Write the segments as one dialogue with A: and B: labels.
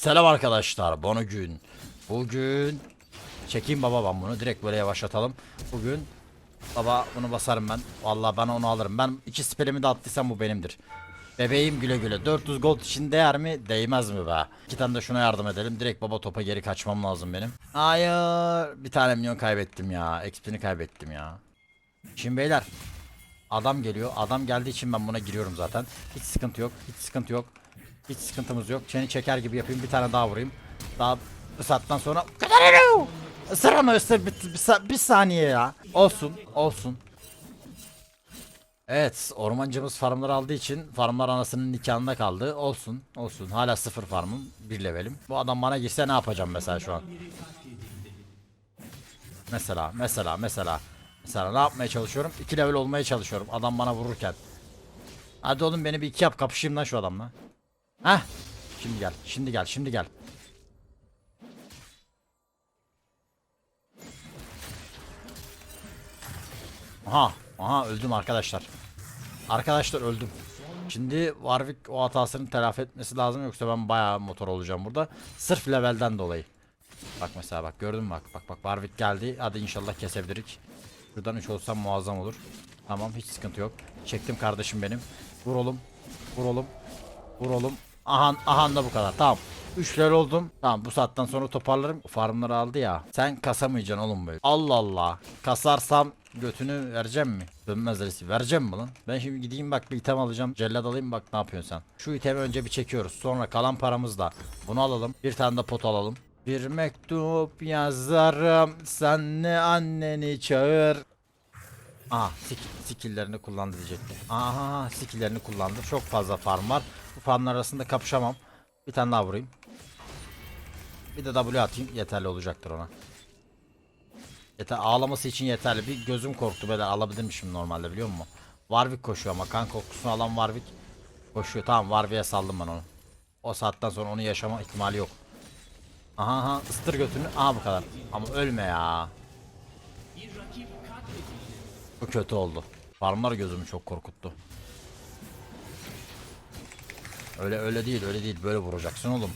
A: Selam arkadaşlar. Bunu gün. Bugün çekeyim baba ben bunu. Direkt böyle yavaşlatalım. Bugün baba bunu basarım ben. Vallahi ben onu alırım. Ben iki spelimi de attıysam bu benimdir. Bebeğim güle güle. 400 gold için değer mi? Değmez mi be? İki tane de şuna yardım edelim. Direkt baba topa geri kaçmam lazım benim. Hayır. Bir tane milyon kaybettim ya. XP'ni kaybettim ya. Şimdi beyler. Adam geliyor. Adam geldiği için ben buna giriyorum zaten. Hiç sıkıntı yok. Hiç sıkıntı yok. Hiç sıkıntımız yok. Çeni çeker gibi yapayım. Bir tane daha vurayım. Daha bu saatten sonra Isır ama ısır bir, bir, bir saniye ya. Olsun. Olsun. Evet ormancımız farmları aldığı için farmlar anasının nikahında kaldı. Olsun olsun hala sıfır farmım bir levelim. Bu adam bana girse ne yapacağım mesela şu an? Mesela mesela mesela. Mesela ne yapmaya çalışıyorum? 2 level olmaya çalışıyorum adam bana vururken. Hadi oğlum beni bir iki yap kapışayım lan şu adamla. Heh. Şimdi gel şimdi gel şimdi gel. Aha aha öldüm arkadaşlar. Arkadaşlar öldüm. Şimdi Warwick o hatasını telafi etmesi lazım yoksa ben bayağı motor olacağım burada. Sırf levelden dolayı. Bak mesela bak gördün mü bak bak bak Warwick geldi. Hadi inşallah kesebilirik. Şuradan 3 olsam muazzam olur. Tamam hiç sıkıntı yok. Çektim kardeşim benim. Vur oğlum. Vur oğlum. Vur oğlum. Ahan, ahan da bu kadar. Tamam. 3 level oldum. Tamam bu saatten sonra toparlarım. Farmları aldı ya. Sen kasamayacaksın oğlum böyle. Allah Allah. Kasarsam götünü vereceğim mi? Dönmez reisi. Vereceğim mi lan? Ben şimdi gideyim bak bir item alacağım. Cellat alayım bak ne yapıyorsun sen. Şu itemi önce bir çekiyoruz. Sonra kalan paramızla bunu alalım. Bir tane de pot alalım. Bir mektup yazarım. Sen ne anneni çağır. Aha skilllerini kullandı diyecektim. Aha skilllerini kullandı. Çok fazla farm var. Bu farmlar arasında kapışamam. Bir tane daha vurayım. Bir de W atayım. Yeterli olacaktır ona. Yeter ağlaması için yeterli. Bir gözüm korktu böyle alabilirmişim normalde biliyor musun? Warwick koşuyor ama kan kokusunu alan Warwick koşuyor. Tamam Warwick'e saldım ben onu. O saatten sonra onu yaşama ihtimali yok. Aha aha ıstır götünü. Aha bu kadar. Ama ölme ya. Bu kötü oldu. Farmlar gözümü çok korkuttu. Öyle öyle değil öyle değil böyle vuracaksın oğlum.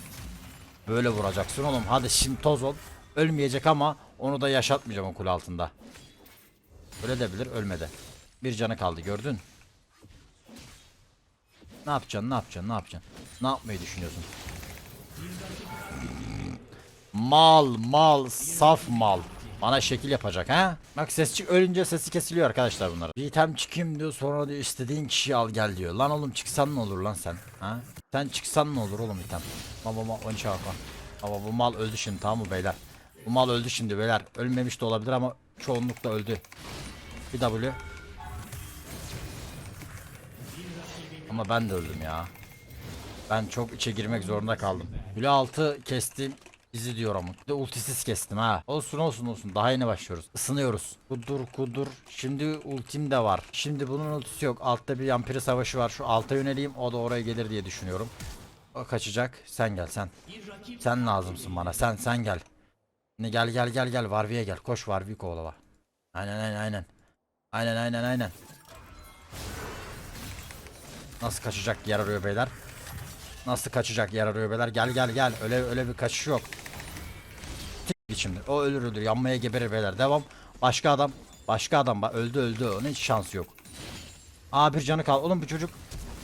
A: Böyle vuracaksın oğlum. Hadi şimdi toz ol. Ölmeyecek ama onu da yaşatmayacağım o kule altında. Öyle de bilir ölmedi. Bir canı kaldı gördün. Ne yapacaksın ne yapacaksın ne yapacaksın? Ne yapmayı düşünüyorsun? Mal mal saf mal. Bana şekil yapacak ha? Bak sesçi ölünce sesi kesiliyor arkadaşlar bunların. Bir item çıkayım diyor sonra diyor istediğin kişiyi al gel diyor. Lan oğlum çıksan ne olur lan sen? Ha? Sen çıksan ne olur oğlum item? Baba baba onu çağır bak. Baba bu mal öldü şimdi tamam mı beyler? Bu mal öldü şimdi beyler. Ölmemiş de olabilir ama çoğunlukla öldü. Bir W. Ama ben de öldüm ya. Ben çok içe girmek zorunda kaldım. Bile altı kestim. İzi diyor ama. Bir de ultisiz kestim ha. Olsun olsun olsun. Daha yeni başlıyoruz. Isınıyoruz. Kudur kudur. Şimdi ultim de var. Şimdi bunun ultisi yok. Altta bir yampiri savaşı var. Şu alta yöneleyim. O da oraya gelir diye düşünüyorum. O kaçacak. Sen gel sen. Sen lazımsın bana. Sen sen gel. Ne gel gel gel gel. Varvi'ye gel. Koş Varvi kovala. Aynen aynen aynen. Aynen aynen aynen. Nasıl kaçacak yer arıyor beyler. Nasıl kaçacak yer arıyor beyler. Gel gel gel. Öyle öyle bir kaçış yok. Git şimdi. O ölür ölür. Yanmaya geberir beyler. Devam. Başka adam. Başka adam. Bak öldü öldü. Onun hiç şansı yok. Aa bir canı kal. Oğlum bu çocuk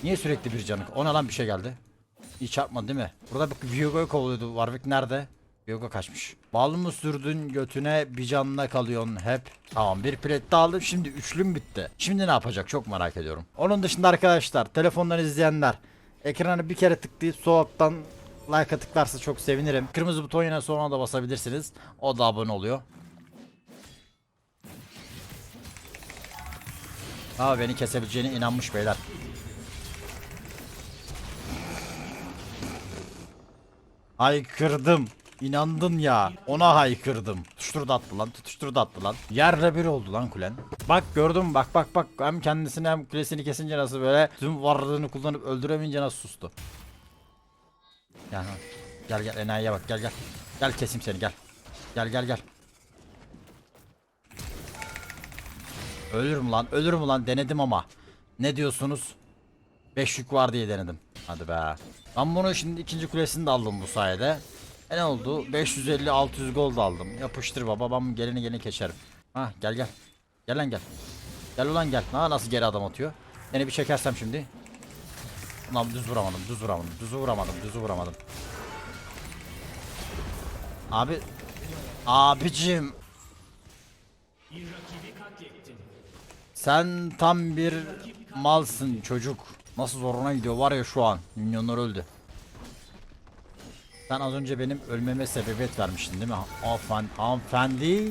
A: niye sürekli bir canı? Ona lan bir şey geldi. İyi çarpmadı değil mi? Burada bir Viyogo'yu kovalıyordu. Warwick nerede? Viyogo kaçmış. Bal mı sürdün götüne bir canına kalıyorsun hep. Tamam bir plet daha aldım. Şimdi üçlüm bitti. Şimdi ne yapacak çok merak ediyorum. Onun dışında arkadaşlar telefondan izleyenler ekranı bir kere tıklayıp sol alttan like'a tıklarsa çok sevinirim. Kırmızı buton yine sonra da basabilirsiniz. O da abone oluyor. Aa beni kesebileceğine inanmış beyler. Haykırdım. İnandın ya. Ona haykırdım. Tutuşturdu attı lan. Tutuşturdu attı lan. Yerle bir oldu lan kulen. Bak gördün mü? Bak bak bak. Hem kendisini hem kulesini kesince nasıl böyle tüm varlığını kullanıp öldüremeyince nasıl sustu. Gel. Gel gel enayiye bak gel gel. Gel kesim seni gel. Gel gel gel. Ölürüm lan ölürüm lan denedim ama. Ne diyorsunuz? 5 yük var diye denedim. Hadi be. Ben bunu şimdi ikinci kulesini de aldım bu sayede. E ne oldu? 550-600 gold aldım. Yapıştır baba. Ben geleni geleni geçerim. Ha gel gel. Gel lan gel. Gel ulan gel. Ha nasıl geri adam atıyor. Beni bir çekersem şimdi. Ulan düz vuramadım, düz vuramadım, düz vuramadım, düz vuramadım. Abi Abicim Sen tam bir malsın çocuk. Nasıl zoruna gidiyor var ya şu an. Milyonlar öldü. Sen az önce benim ölmeme sebebiyet vermiştin değil mi? Hanımefendi. Hanımefendi.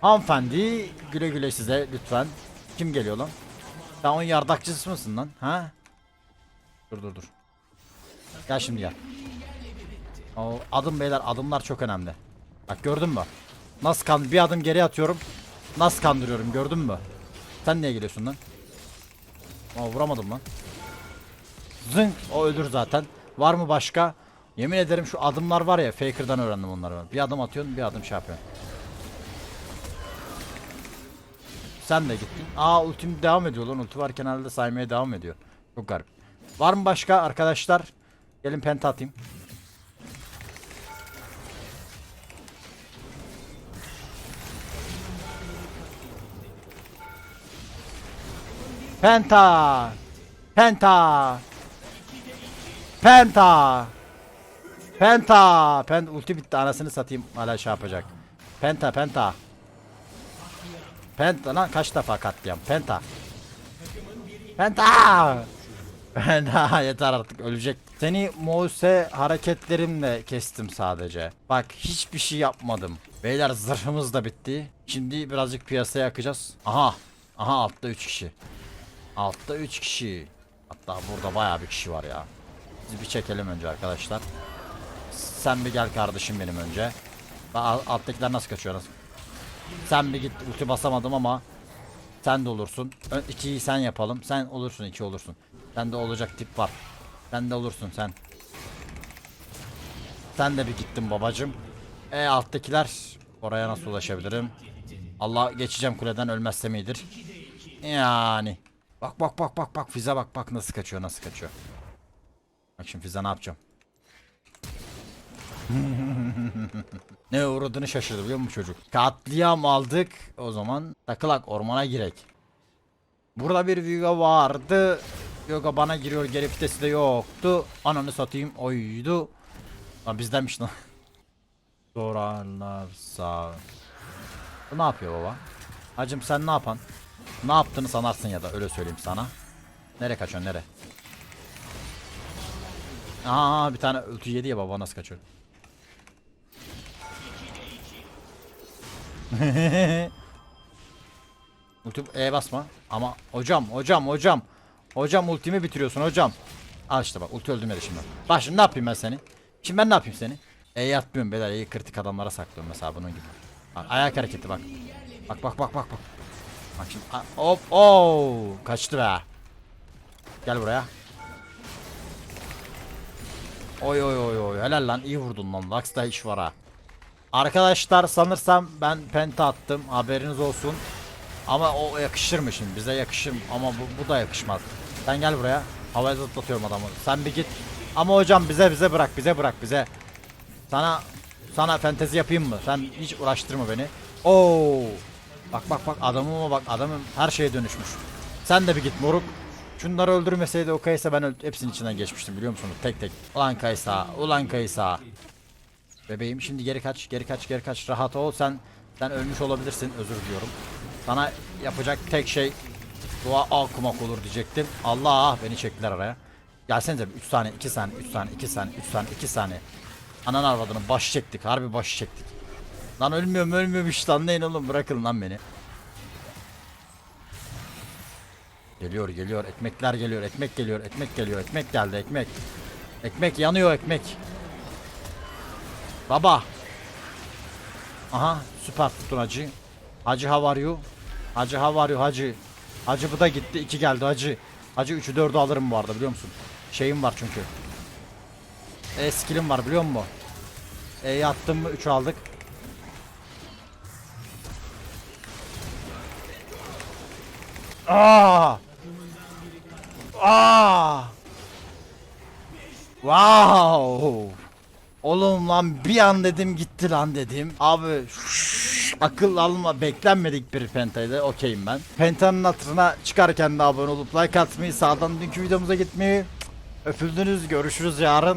A: Hanımefendi. Güle güle size lütfen. Kim geliyor lan? Sen onun yardakçısı mısın lan? Ha? Dur dur dur. Gel şimdi gel. O adım beyler adımlar çok önemli. Bak gördün mü? Nasıl kan bir adım geri atıyorum. Nasıl kandırıyorum gördün mü? Sen niye geliyorsun lan? Aa vuramadım lan. Zınk o ölür zaten. Var mı başka? Yemin ederim şu adımlar var ya Faker'dan öğrendim onları. Bir adım atıyorsun bir adım şey yapıyorsun. Sen de gittin. Aa ultim devam ediyor lan. Ulti varken halde saymaya devam ediyor. Çok garip. Var mı başka arkadaşlar? Gelin penta atayım. Penta. Penta. Penta. Penta. Penta. Ulti bitti anasını satayım. Hala şey yapacak. Penta penta. Penta lan kaç defa katliam. Penta. Penta. Penta yeter artık ölecek. Seni Mose hareketlerimle kestim sadece. Bak hiçbir şey yapmadım. Beyler zırhımız da bitti. Şimdi birazcık piyasaya yakacağız. Aha. Aha altta 3 kişi. Altta 3 kişi. Hatta burada bayağı bir kişi var ya. Biz bir çekelim önce arkadaşlar. Sen bir gel kardeşim benim önce. Alttakiler nasıl kaçıyor? Sen bir git ulti basamadım ama sen de olursun. Ön, ikiyi sen yapalım. Sen olursun iki olursun. Sen de olacak tip var. Sen de olursun sen. Sen de bir gittin babacım. E alttakiler oraya nasıl ulaşabilirim? Allah geçeceğim kuleden ölmezsem iyidir. Yani. Bak bak bak bak bak Fize bak bak nasıl kaçıyor nasıl kaçıyor. Bak şimdi Fize ne yapacağım. ne uğradığını şaşırdı biliyor musun çocuk? Katliam aldık. O zaman takılak ormana girek. Burada bir Viga vardı. Yoga bana giriyor geri vitesi de yoktu. Ananı satayım oydu. Lan bizdenmiş lan. Sorarlarsa. Bu ne yapıyor baba? Hacım sen ne yapan? Ne yaptığını sanarsın ya da öyle söyleyeyim sana. Nereye kaçıyorsun nere? Aa bir tane ulti yedi ya baba nasıl kaçıyor? Ulti E basma ama hocam hocam hocam hocam ultimi bitiriyorsun hocam. Al işte bak ulti öldüm şimdi. Bak şimdi ne yapayım ben seni? Şimdi ben ne yapayım seni? E'yi atmıyorum beyler E'yi kritik adamlara saklıyorum mesela bunun gibi. Bak ayak hareketi bak. Bak bak bak bak bak. Bak şimdi hop oo kaçtı be. Gel buraya. Oy oy oy oy helal lan iyi vurdun lan Lux'ta iş var ha. Arkadaşlar sanırsam ben penta attım haberiniz olsun. Ama o yakışır mı şimdi bize yakışır mı? Ama bu, bu da yakışmaz. Sen gel buraya. Havaya zıplatıyorum adamı. Sen bir git. Ama hocam bize bize bırak bize bırak bize. Sana sana fentezi yapayım mı? Sen hiç uğraştırma beni. Oo. Bak bak bak adamıma bak adamım her şeye dönüşmüş. Sen de bir git moruk. Şunları öldürmeseydi o Kaysa ben hepsinin içinden geçmiştim biliyor musunuz? Tek tek. Ulan Kaysa, ulan Kaysa. Bebeğim şimdi geri kaç, geri kaç, geri kaç. Rahat ol sen. Sen ölmüş olabilirsin. Özür diliyorum. Sana yapacak tek şey dua al kumak olur diyecektim. Allah beni çektiler araya. Gelsenize 3 saniye, 2 saniye, 3 saniye, 2 saniye, 3 saniye, 2 saniye. Anan arvadını baş çektik. Harbi baş çektik. Lan ölmüyorum ölmüyormuş lan neyin oğlum bırakın lan beni. Geliyor geliyor ekmekler geliyor ekmek geliyor ekmek geliyor ekmek geldi ekmek. Ekmek yanıyor ekmek. Baba. Aha süper tuttun hacı. Hacı how are you? Hacı how are you hacı? Hacı bu da gitti iki geldi hacı. Hacı 3'ü 4'ü alırım bu arada biliyor musun? Şeyim var çünkü. E var biliyor musun? E'yi attım mı 3 aldık. Aa! Aa! Wow. Oğlum lan bir an dedim gitti lan dedim. Abi şşş, akıl alma beklenmedik bir pentaydı. Okeyim ben. Pentanın hatırına çıkarken de abone olup like atmayı sağdan dünkü videomuza gitmeyi. Öpüldünüz görüşürüz yarın.